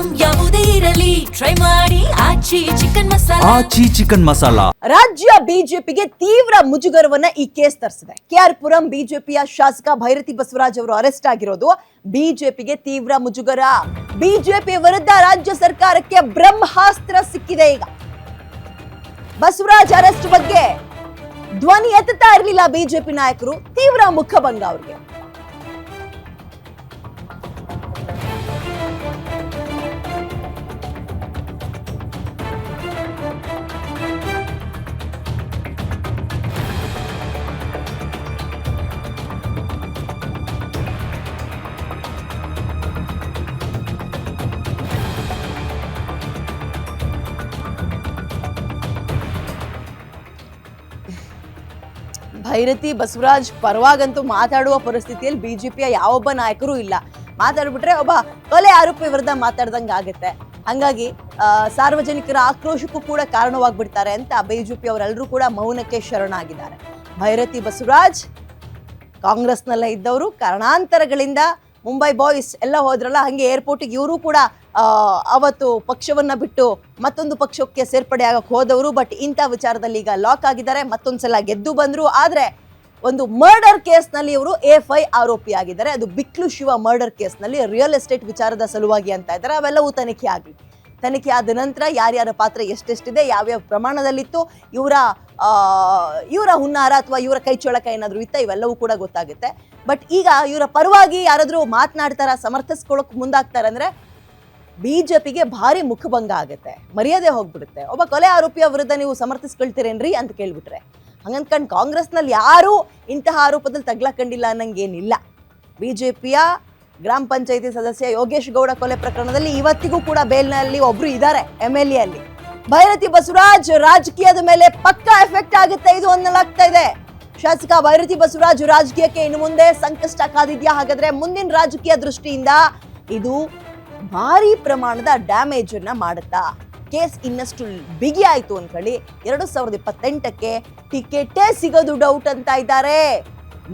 Item ಯಾವುದೇ ಇರಲಿ. Try ಮಾಡಿ. ಆಚಿ ಚಿಕನ್ ಮಸಾಲ. ಆಚಿ ಚಿಕನ್ ಮಸಾಲಾ. ರಾಜ್ಯ ಬಿಜೆಪಿಗೆ ತೀವ್ರ ಮುಜುಗರವನ್ನ ಈ ಕೇಸ್ ತರಿಸಿದೆ. ಕೆಆರ್ ಪುರಂ ಬಿಜೆಪಿಯ ಶಾಸಕ ಭೈರತಿ ಬಸವರಾಜ್ ಅವರು ಅರೆಸ್ಟ್ ಆಗಿರೋದು ಬಿಜೆಪಿಗೆ ತೀವ್ರ ಮುಜುಗರ. ಬಿಜೆಪಿ ವಿರುದ್ಧ ರಾಜ್ಯ ಸರ್ಕಾರಕ್ಕೆ ಬ್ರಹ್ಮಾಸ್ತ್ರ ಸಿಕ್ಕಿದೆ ಈಗ. ಬಸವರಾಜ್ ಅರೆಸ್ಟ್ ಬಗ್ಗೆ ಧ್ವನಿ ಎತ್ತುತ್ತಾ ಇರಲಿಲ್ಲ ಬಿಜೆಪಿ ನಾಯಕರು. ತೀವ್ರ ಮುಖಭಂಗ ಅವ್ರಿಗೆ. ಭೈರತಿ ಬಸವರಾಜ್ ಪರವಾಗಂತೂ ಮಾತಾಡುವ ಪರಿಸ್ಥಿತಿಯಲ್ಲಿ ಬಿಜೆಪಿಯ ಯಾವೊಬ್ಬ ನಾಯಕರು ಇಲ್ಲ. ಮಾತಾಡ್ಬಿಟ್ರೆ ಒಬ್ಬ ಕೊಲೆ ಆರೋಪಿ ವಿರುದ್ಧ ಮಾತಾಡ್ದಂಗೆ ಆಗುತ್ತೆ. ಹಂಗಾಗಿ ಸಾರ್ವಜನಿಕರ ಆಕ್ರೋಶಕ್ಕೂ ಕೂಡ ಕಾರಣವಾಗ್ಬಿಡ್ತಾರೆ ಅಂತ ಬಿಜೆಪಿ ಅವರೆಲ್ಲರೂ ಕೂಡ ಮೌನಕ್ಕೆ ಶರಣಾಗಿದ್ದಾರೆ. ಭೈರತಿ ಬಸವರಾಜ್ ಕಾಂಗ್ರೆಸ್ನಲ್ಲೇ ಇದ್ದವರು. ಕಾರಣಾಂತರಗಳಿಂದ ಮುಂಬೈ ಬಾಯ್ಸ್ ಎಲ್ಲ ಹೋದ್ರಲ್ಲ, ಹಂಗೆ ಏರ್ಪೋರ್ಟಿಗೆ ಇವರು ಕೂಡ ಅವತ್ತು ಪಕ್ಷವನ್ನ ಬಿಟ್ಟು ಮತ್ತೊಂದು ಪಕ್ಷಕ್ಕೆ ಸೇರ್ಪಡೆ ಆಗಕ್ಕೆ ಹೋದವರು ಬಟ್ ಇಂಥ ವಿಚಾರದಲ್ಲಿ ಈಗ ಲಾಕ್ ಆಗಿದ್ದಾರೆ. ಮತ್ತೊಂದ್ಸಲ ಗೆದ್ದು ಬಂದ್ರು. ಆದರೆ ಒಂದು ಮರ್ಡರ್ ಕೇಸ್ನಲ್ಲಿ ಇವರು ಎಫ್ ಐ ಆರೋಪಿ ಆಗಿದ್ದಾರೆ. ಅದು ಬಿಕ್ಲು ಶಿವ ಮರ್ಡರ್ ಕೇಸ್ನಲ್ಲಿ ರಿಯಲ್ ಎಸ್ಟೇಟ್ ವಿಚಾರದ ಸಲುವಾಗಿ ಅಂತ ಇದ್ದಾರೆ. ಅವೆಲ್ಲವೂ ತನಿಖೆ ಆಗಲಿ. ತನಿಖೆ ಆದ ನಂತರ ಯಾರ್ಯಾರ ಪಾತ್ರ ಎಷ್ಟೆಷ್ಟಿದೆ, ಯಾವ್ಯಾವ ಪ್ರಮಾಣದಲ್ಲಿತ್ತು, ಇವರ ಇವರ ಹುನ್ನಾರ ಅಥವಾ ಇವರ ಕೈ ಚೊಳಕ ಏನಾದರೂ ಇತ್ತ, ಇವೆಲ್ಲವೂ ಕೂಡ ಗೊತ್ತಾಗುತ್ತೆ. ಬಟ್ ಈಗ ಇವರ ಪರವಾಗಿ ಯಾರಾದರೂ ಮಾತನಾಡ್ತಾರ ಸಮರ್ಥಿಸ್ಕೊಳ್ಳೋಕೆ ಮುಂದಾಗ್ತಾರೆ ಅಂದ್ರೆ ಬಿಜೆಪಿಗೆ ಭಾರಿ ಮುಖಭಂಗ ಆಗುತ್ತೆ. ಮರ್ಯಾದೆ ಹೋಗ್ಬಿಡುತ್ತೆ. ಒಬ್ಬ ಕೊಲೆ ಆರೋಪಿಯ ವಿರುದ್ಧ ನೀವು ಸಮರ್ಥಿಸ್ಕೊಳ್ತೀರೇನ್ರಿ ಅಂತ ಕೇಳ್ಬಿಟ್ರೆ. ಹಂಗಂದ್ಕಂಡು ಕಾಂಗ್ರೆಸ್ನಲ್ಲಿ ಯಾರೂ ಇಂತಹ ಆರೋಪದಲ್ಲಿ ತಗ್ಲಾಕೊಂಡಿಲ್ಲ ಅನ್ನಂಗೇನಿಲ್ಲ. ಬಿ ಜೆ ಪಿಯ ಗ್ರಾಮ ಪಂಚಾಯತಿ ಸದಸ್ಯ ಯೋಗೇಶ್ ಗೌಡ ಕೊಲೆ ಪ್ರಕರಣದಲ್ಲಿ ಇವತ್ತಿಗೂ ಕೂಡ ಬೇಲ್ನಲ್ಲಿ ಒಬ್ರು ಇದ್ದಾರೆ ಎಂ ಎಲ್ ಎ ಅಲ್ಲಿ. ಭೈರತಿ ಬಸವರಾಜ್ ರಾಜಕೀಯದ ಮೇಲೆ ಪಕ್ಕಾ ಎಫೆಕ್ಟ್ ಆಗುತ್ತೆ, ಇದು ಅನ್ನಲಾಗ್ತಾ ಇದೆ. ಶಾಸಕ ಭೈರತಿ ಬಸವರಾಜ್ ರಾಜಕೀಯಕ್ಕೆ ಇನ್ನು ಮುಂದೆ ಸಂಕಷ್ಟ ಕಾದಿದ್ಯಾ ಹಾಗಾದ್ರೆ ಮುಂದಿನ ರಾಜಕೀಯ ದೃಷ್ಟಿಯಿಂದ ಇದು ಭಾರಿ ಪ್ರಮಾಣದ ಡ್ಯಾಮೇಜ್ ಅನ್ನ ಮಾಡುತ್ತಾ? ಕೇಸ್ ಇನ್ನಷ್ಟು ಬಿಗಿ ಆಯ್ತು ಅನ್ಕೊಳ್ಳಿ. ಎರಡು ಸಾವಿರದ ಇಪ್ಪತ್ತೆಂಟಕ್ಕೆ ಟಿಕೆಟೇ ಸಿಗೋದು ಡೌಟ್ ಅಂತ ಇದ್ದಾರೆ.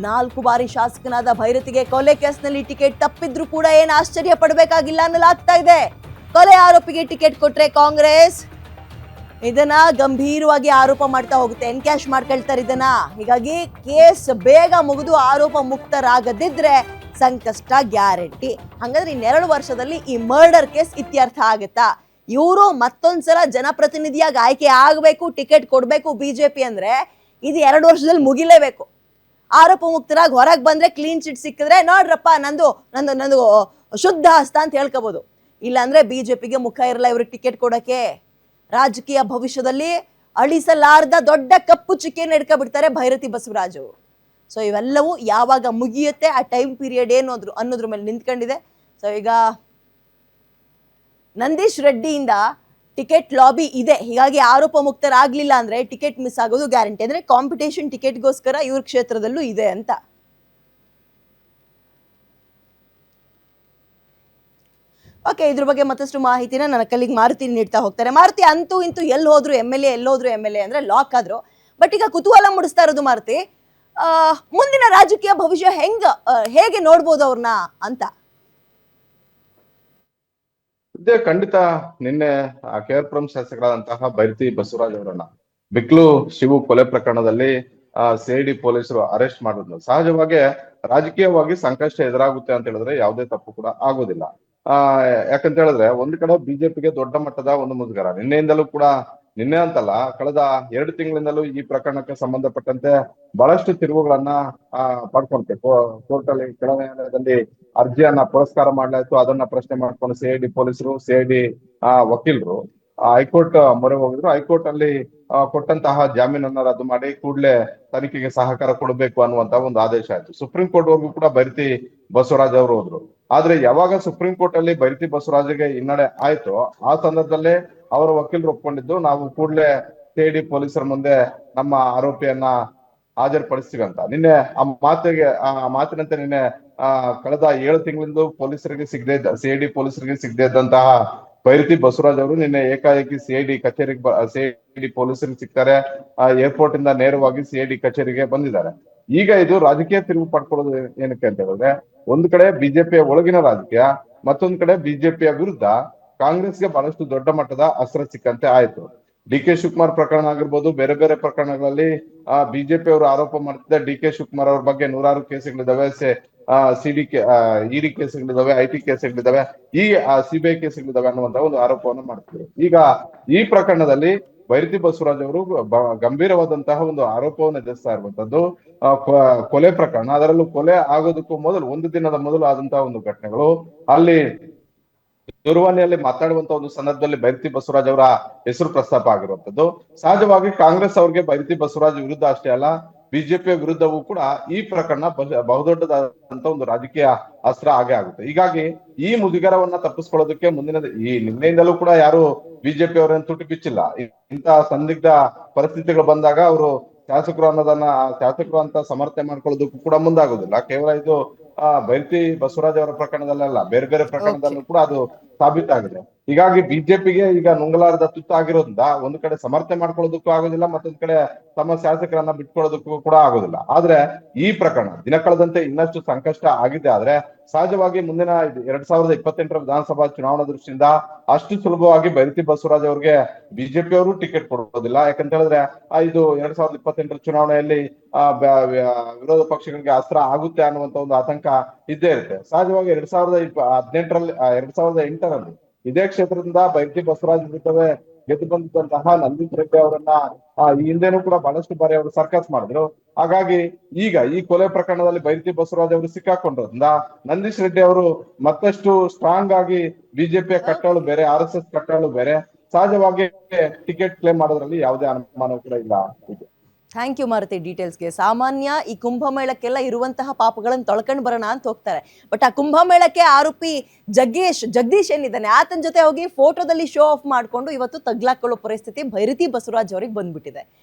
ನಾಲ್ಕು ಬಾರಿ ಶಾಸಕನಾದ ಭೈರತಿಗೆ ಕೊಲೆ ಕೇಸ್ನಲ್ಲಿ ಟಿಕೆಟ್ ತಪ್ಪಿದ್ರು ಕೂಡ ಏನು ಆಶ್ಚರ್ಯ ಪಡಬೇಕಾಗಿಲ್ಲ ಅನ್ನಲಾಗ್ತಾ ಇದೆ. ಕೊಲೆ ಆರೋಪಿಗೆ ಟಿಕೆಟ್ ಕೊಟ್ರೆ ಕಾಂಗ್ರೆಸ್? ಇದನ್ನ ಗಂಭೀರವಾಗಿ ಆರೋಪ ಮಾಡ್ತಾ ಹೋಗುತ್ತೆ. ಎನ್ಕ್ಯಾಶ್ ಮಾಡ್ಕೊಳ್ತಾರೆ ಇದನ್ನ. ಹೀಗಾಗಿ ಕೇಸ್ ಬೇಗ ಮುಗಿದು ಆರೋಪ ಮುಕ್ತರಾಗದಿದ್ರೆ ಸಂಕಷ್ಟ ಗ್ಯಾರಂಟಿ. ಹಂಗಂದ್ರೆ ಇನ್ನೆರಡು ವರ್ಷದಲ್ಲಿ ಈ ಮರ್ಡರ್ ಕೇಸ್ ಇತ್ಯರ್ಥ ಆಗುತ್ತಾ? ಇವರು ಮತ್ತೊಂದ್ಸಲ ಜನಪ್ರತಿನಿಧಿಯಾಗಿ ಆಯ್ಕೆ ಆಗಬೇಕು, ಟಿಕೆಟ್ ಕೊಡಬೇಕು ಬಿ ಜೆ ಪಿ ಅಂದರೆ ಇದು ಎರಡು ವರ್ಷದಲ್ಲಿ ಮುಗಿಲೇಬೇಕು. ಆರೋಪ ಮುಕ್ತರಾಗಿ ಹೊರಗೆ ಬಂದರೆ ಕ್ಲೀನ್ ಚಿಟ್ ಸಿಕ್ಕಿದ್ರೆ, ನೋಡ್ರಪ್ಪ, ನಂದು ನಂದು ನಂದು ಶುದ್ಧ ಹಸ್ತ ಅಂತ ಹೇಳ್ಕೋಬೋದು. ಇಲ್ಲಾಂದರೆ ಬಿ ಜೆ ಪಿಗೆ ಮುಖ ಇರಲ್ಲ ಇವ್ರಿಗೆ ಟಿಕೆಟ್ ಕೊಡೋಕ್ಕೆ. ರಾಜಕೀಯ ಭವಿಷ್ಯದಲ್ಲಿ ಅಳಿಸಲಾರ್ದ ದೊಡ್ಡ ಕಪ್ಪು ಚಿಕ್ಕೆಯನ್ನು ಹಿಡ್ಕೊಬಿಡ್ತಾರೆ ಭೈರತಿ ಬಸವರಾಜ್. ಸೊ ಇವೆಲ್ಲವೂ ಯಾವಾಗ ಮುಗಿಯುತ್ತೆ, ಆ ಟೈಮ್ ಪೀರಿಯಡ್ ಏನು ಅದ್ರು, ಅನ್ನೋದ್ರ ಮೇಲೆ ನಿಂತ್ಕೊಂಡಿದೆ. ಸೊ ಈಗ ನಂದೀಶ್ ರೆಡ್ಡಿಯಿಂದ ಟಿಕೆಟ್ ಲಾಬಿ ಇದೆ. ಹೀಗಾಗಿ ಆರೋಪ ಮುಕ್ತರಾಗ್ಲಿಲ್ಲ ಅಂದ್ರೆ ಟಿಕೆಟ್ ಮಿಸ್ ಆಗೋದು ಗ್ಯಾರಂಟಿ. ಅಂದ್ರೆ ಕಾಂಪಿಟೇಷನ್ ಟಿಕೆಟ್ಗೋಸ್ಕರ ಇವ್ರ ಕ್ಷೇತ್ರದಲ್ಲೂ ಇದೆ ಅಂತ. ಓಕೆ ಇದ್ರ ಬಗ್ಗೆ ಮತ್ತಷ್ಟು ಮಾಹಿತಿನ ನನ್ನ ಕಲ್ಲಿಗೆ ಮಾರುತಿ ನೀಡ್ತಾ ಹೋಗ್ತಾರೆ. ಮಾರುತಿ ಅಂತೂ ಇಂತೂ ಎಲ್ಲಿ ಹೋದ್ರು ಎಂ ಎಲ್ ಎ ಎಲ್ಲೋದ್ರು ಎಂ ಎಲ್ ಎ ಅಂದ್ರೆ ಲಾಕ್ ಆದ್ರು. ಬಟ್ ಈಗ ಕುತೂಹಲ ಮುಡಿಸ್ತಾ ಇರೋದು ಮಾರುತಿ ಮುಂದಿನ ರಾಜಕೀಯ ಭವಿಷ್ಯ ಹೆಂಗ ಹೇಗೆ ನೋಡ್ಬೋದು ಅವ್ರನ್ನ ಅಂತ? ಖಂಡಿತ ನಿನ್ನೆ ಕೇರ್ಪುರಂ ಶಾಸಕರಾದಂತಹ ಬೈರತಿ ಬಸವರಾಜ್ ಅವರನ್ನ, ಬಿಕ್ಲು ಶಿವು ಕೊಲೆ ಪ್ರಕರಣದಲ್ಲಿ, ಆ ಸಿಐಡಿ ಪೊಲೀಸರು ಅರೆಸ್ಟ್ ಮಾಡಿದ್ರು. ಸಹಜವಾಗಿ ರಾಜಕೀಯವಾಗಿ ಸಂಕಷ್ಟ ಎದುರಾಗುತ್ತೆ ಅಂತ ಹೇಳಿದ್ರೆ ಯಾವುದೇ ತಪ್ಪು ಕೂಡ ಆಗೋದಿಲ್ಲ. ಆ, ಯಾಕಂತ ಹೇಳಿದ್ರೆ ಒಂದ್ ಕಡೆ ಬಿಜೆಪಿಗೆ ದೊಡ್ಡ ಮಟ್ಟದ ಒಂದು ಮುಜುಗರ. ನಿನ್ನೆಯಿಂದಲೂ ಕೂಡ ನಿನ್ನೆ ಅಂತಲ್ಲ ಕಳೆದ ಎರಡು ತಿಂಗಳಿಂದಲೂ ಈ ಪ್ರಕರಣಕ್ಕೆ ಸಂಬಂಧಪಟ್ಟಂತೆ ಬಹಳಷ್ಟು ತಿರುವುಗಳನ್ನ, ಆ ಪಡ್ಕೊಂತೆ ಕೋರ್ಟ್ ಅಲ್ಲಿ ಕೆಳ ನ್ಯಾಯಾಲಯದಲ್ಲಿ ಅರ್ಜಿಯನ್ನ ಪುರಸ್ಕಾರ ಮಾಡ್ಲಾಯ್ತು. ಅದನ್ನ ಪ್ರಶ್ನೆ ಮಾಡ್ಕೊಂಡು ಸಿಐಡಿ ಪೊಲೀಸರು ಸಿಐಡಿ ಆ, ವಕೀಲರು ಹೈಕೋರ್ಟ್ ಮೊರೆ ಹೋಗಿದ್ರು. ಹೈಕೋರ್ಟ್ ಅಲ್ಲಿ ಕೊಟ್ಟಂತಹ ಜಾಮೀನನ್ನ ರದ್ದು ಮಾಡಿ ಕೂಡಲೇ ತನಿಖೆಗೆ ಸಹಕಾರ ಕೊಡಬೇಕು ಅನ್ನುವಂತ ಒಂದು ಆದೇಶ ಆಯ್ತು. ಸುಪ್ರೀಂ ಕೋರ್ಟ್ ವರೆಗೂ ಕೂಡ ಬೈರತಿ ಬಸವರಾಜ್ ಅವರು ಹೋದ್ರು. ಆದ್ರೆ ಯಾವಾಗ ಸುಪ್ರೀಂ ಕೋರ್ಟ್ ಅಲ್ಲಿ ಬೈರತಿ ಬಸವರಾಜ್ಗೆ ಹಿನ್ನಡೆ ಆಯ್ತು ಆ ಸಂದರ್ಭದಲ್ಲೇ ಅವರ ವಕೀಲರು ಒಪ್ಕೊಂಡಿದ್ದು, ನಾವು ಕೂಡಲೇ ಸಿಐಡಿ ಪೊಲೀಸರ ಮುಂದೆ ನಮ್ಮ ಆರೋಪಿಯನ್ನ ಹಾಜರುಪಡಿಸ್ತೀವಿ ಅಂತ ನಿನ್ನೆ ಆ ಮಾತಿಗೆ, ಆ ಮಾತಿನಂತೆ ನಿನ್ನೆ, ಆ, ಕಳೆದ ಏಳು ತಿಂಗಳಿಂದ ಪೊಲೀಸರಿಗೆ ಸಿಗದೆ ಇದ್ದ ಸಿಐಡಿ ಪೊಲೀಸರಿಗೆ ಸಿಗದೆ ಇದ್ದಂತಹ ಬೈರತಿ ಬಸವರಾಜ್ ಅವರು ನಿನ್ನೆ ಏಕಾಏಕಿ ಸಿಐಡಿ ಕಚೇರಿಗೆ ಸಿಐಡಿ ಪೊಲೀಸರಿಗೆ ಸಿಗ್ತಾರೆ. ಏರ್ಪೋರ್ಟ್ ಇಂದ ನೇರವಾಗಿ ಸಿಐಡಿ ಕಚೇರಿಗೆ ಬಂದಿದ್ದಾರೆ. ಈಗ ಇದು ರಾಜಕೀಯ ತಿರುವು ಪಡ್ಕೊಳ್ಳೋದು ಏನಕ್ಕೆ ಅಂತ ಹೇಳಿದ್ರೆ, ಒಂದ್ ಕಡೆ ಬಿಜೆಪಿಯ ಒಳಗಿನ ರಾಜಕೀಯ, ಮತ್ತೊಂದ್ ಕಡೆ ಬಿಜೆಪಿಯ ವಿರುದ್ಧ ಕಾಂಗ್ರೆಸ್ಗೆ ಬಹಳಷ್ಟು ದೊಡ್ಡ ಮಟ್ಟದ ಅಸ್ತ್ರ ಸಿಕ್ಕಂತೆ ಆಯ್ತು. ಡಿ ಕೆ ಶಿವಕುಮಾರ್ ಪ್ರಕರಣ ಆಗಿರ್ಬೋದು, ಬೇರೆ ಬೇರೆ ಪ್ರಕರಣಗಳಲ್ಲಿ, ಆ ಬಿಜೆಪಿ ಅವರು ಆರೋಪ ಮಾಡ್ತಿದ್ದೆ ಡಿ ಕೆ ಶಿವಕುಮಾರ್ ಅವ್ರ ಬಗ್ಗೆ ನೂರಾರು ಕೇಸುಗಳಿದಾವೆ ಸಿ ಡಿ ಕೆ ಇಡಿ ಕೇಸುಗಳಿದಾವೆ ಐ ಟಿ ಕೇಸುಗಳಿದಾವೆ ಈ ಸಿಬಿಐ ಕೇಸ್ಗಳಿದಾವೆ ಅನ್ನುವಂತ ಒಂದು ಆರೋಪವನ್ನು ಮಾಡ್ತಿದ್ರು. ಈಗ ಈ ಪ್ರಕರಣದಲ್ಲಿ ಬೈರತಿ ಬಸವರಾಜ್ ಅವರು ಗಂಭೀರವಾದಂತಹ ಒಂದು ಆರೋಪವನ್ನು ಎದುರಿಸ್ತಾ ಇರುವಂತದ್ದು ಕೊಲೆ ಪ್ರಕರಣ. ಅದರಲ್ಲೂ ಕೊಲೆ ಆಗೋದಕ್ಕೂ ಮೊದಲು, ಒಂದು ದಿನದ ಮೊದಲು ಆದಂತಹ ಒಂದು ಘಟನೆಗಳು. ಅಲ್ಲಿ ದೂರವಾಣಿಯಲ್ಲಿ ಮಾತಾಡುವಂತ ಒಂದು ಸಂದರ್ಭದಲ್ಲಿ ಬೈರತಿ ಬಸವರಾಜ್ ಅವರ ಹೆಸರು ಪ್ರಸ್ತಾಪ ಆಗಿರುವಂತದ್ದು. ಸಹಜವಾಗಿ ಕಾಂಗ್ರೆಸ್ ಅವ್ರಿಗೆ ಬೈರತಿ ಬಸವರಾಜ್ ವಿರುದ್ಧ ಅಷ್ಟೇ ಅಲ್ಲ, ಬಿಜೆಪಿಯ ವಿರುದ್ಧವೂ ಕೂಡ ಈ ಪ್ರಕರಣ ಬಹುದೊಡ್ಡದಾದಂತ ಒಂದು ರಾಜಕೀಯ ಅಸ್ತ್ರ ಆಗೇ ಆಗುತ್ತೆ. ಹೀಗಾಗಿ ಈ ಮುಜುಗರವನ್ನ ತಪ್ಪಿಸ್ಕೊಳ್ಳೋದಕ್ಕೆ ಮುಂದಿನ ಈ ನಿನ್ನೆಯಿಂದಲೂ ಕೂಡ ಯಾರು ಬಿಜೆಪಿ ಅವರನ್ನು ತುಟಿ ಬಿಚ್ಚಿಲ್ಲ. ಇಂತ ಇಂತಹ ಸಂದಿಗ್ಧ ಪರಿಸ್ಥಿತಿಗಳು ಬಂದಾಗ ಅವರು ಶಾಸಕರು ಅನ್ನೋದನ್ನ ಶಾಸಕರು ಅಂತ ಸಮರ್ಥನೆ ಮಾಡ್ಕೊಳ್ಳೋದಕ್ಕೂ ಕೂಡ ಮುಂದಾಗುದಿಲ್ಲ. ಕೇವಲ ಇದು ಆ ಬೈರತಿ ಬಸವರಾಜ್ ಅವರ ಪ್ರಕರಣದಲ್ಲಲ್ಲ ಬೇರೆ ಬೇರೆ ಪ್ರಕರಣದಲ್ಲೂ ಕೂಡ ಅದು ಸಾಬೀತಾಗಿದೆ. ಹೀಗಾಗಿ ಬಿಜೆಪಿಗೆ ಈಗ ನುಂಗಲಾರದ ತುತ್ತಾಗಿರೋದ್ರಿಂದ ಒಂದು ಕಡೆ ಸಮರ್ಥನೆ ಮಾಡ್ಕೊಳ್ಳೋದಕ್ಕೂ ಆಗೋದಿಲ್ಲ, ಮತ್ತೊಂದ್ ಕಡೆ ತಮ್ಮ ಶಾಸಕರನ್ನ ಬಿಟ್ಕೊಳ್ಳೋದಕ್ಕೂ ಕೂಡ ಆಗೋದಿಲ್ಲ. ಆದ್ರೆ ಈ ಪ್ರಕರಣ ದಿನ ಕಳೆದಂತೆ ಇನ್ನಷ್ಟು ಸಂಕಷ್ಟ ಆಗಿದೆ. ಆದ್ರೆ ಸಹಜವಾಗಿ ಮುಂದಿನ ಎರಡ್ ಸಾವಿರದ ಇಪ್ಪತ್ತೆಂಟರ ವಿಧಾನಸಭಾ ಚುನಾವಣಾ ದೃಷ್ಟಿಯಿಂದ ಅಷ್ಟು ಸುಲಭವಾಗಿ ಬೈರತಿ ಬಸವರಾಜ್ ಅವ್ರಿಗೆ ಬಿಜೆಪಿ ಅವರು ಟಿಕೆಟ್ ಕೊಡೋದಿಲ್ಲ. ಯಾಕಂತ ಹೇಳಿದ್ರೆ ಇದು ಎರಡ್ ಸಾವಿರದ ಇಪ್ಪತ್ತೆಂಟರ ಚುನಾವಣೆಯಲ್ಲಿ ವಿರೋಧ ಪಕ್ಷಗಳಿಗೆ ಅಸ್ತ್ರ ಆಗುತ್ತೆ ಅನ್ನುವಂತ ಒಂದು ಆತಂಕ ಇದ್ದೇ ಇರುತ್ತೆ. ಸಹಜವಾಗಿ ಎರಡ್ ಸಾವಿರದ ಇಪ್ಪ, ಹದಿನೆಂಟರಲ್ಲಿ ಎರಡ್ ಸಾವಿರದ ಎಂಟರಲ್ಲಿ ಇದೇ ಕ್ಷೇತ್ರದಿಂದ ಬೈರತಿ ಬಸವರಾಜ್ ಜೊತೆ ಗೆದ್ದು ಬಂದಿದ್ದಂತಹ ನಂದೀಶ್ ರೆಡ್ಡಿ ಅವರನ್ನ ಈ ಹಿಂದೆನೂ ಕೂಡ ಬಹಳಷ್ಟು ಬಾರಿ ಅವರು ಸರ್ಕಸ್ ಮಾಡಿದ್ರು. ಹಾಗಾಗಿ ಈಗ ಈ ಕೊಲೆ ಪ್ರಕರಣದಲ್ಲಿ ಬೈರತಿ ಬಸವರಾಜ್ ಅವರು ಸಿಕ್ಕಾಕೊಂಡ್ರಿಂದ ನಂದೀಶ್ ರೆಡ್ಡಿ ಅವರು ಮತ್ತಷ್ಟು ಸ್ಟ್ರಾಂಗ್ ಆಗಿ ಬಿಜೆಪಿಯ ಕಟ್ಟಾಳು ಬೇರೆ ಆರ್ ಎಸ್ ಎಸ್ ಕಟ್ಟಾಳು ಬೇರೆ. ಸಹಜವಾಗಿ ಟಿಕೆಟ್ ಕ್ಲೇಮ್ ಮಾಡೋದ್ರಲ್ಲಿ ಯಾವುದೇ ಅನುಮಾನ ಕೂಡ ಇಲ್ಲ. ಥ್ಯಾಂಕ್ ಯು ಮಾರುತಿ ಡೀಟೇಲ್ಸ್ಗೆ. ಸಾಮಾನ್ಯ ಈ ಕುಂಭಮೇಳಕ್ಕೆಲ್ಲ ಇರುವಂತಹ ಪಾಪಗಳನ್ನು ತೊಳ್ಕೊಂಡು ಬರೋಣ ಅಂತ ಹೋಗ್ತಾರೆ. ಬಟ್ ಆ ಕುಂಭಮೇಳಕ್ಕೆ ಆರೋಪಿ ಜಗ್ಗೇಶ್, ಜಗದೀಶ್ ಏನಿದ್ದಾನೆ, ಆತನ ಜೊತೆ ಹೋಗಿ ಫೋಟೋದಲ್ಲಿ ಶೋ ಆಫ್ ಮಾಡಿಕೊಂಡು ಇವತ್ತು ತಗ್ಲಾಕೊಳ್ಳೋ ಪರಿಸ್ಥಿತಿ ಭೈರತಿ ಬಸವರಾಜ್ ಅವ್ರಿಗೆ ಬಂದ್ಬಿಟ್ಟಿದೆ.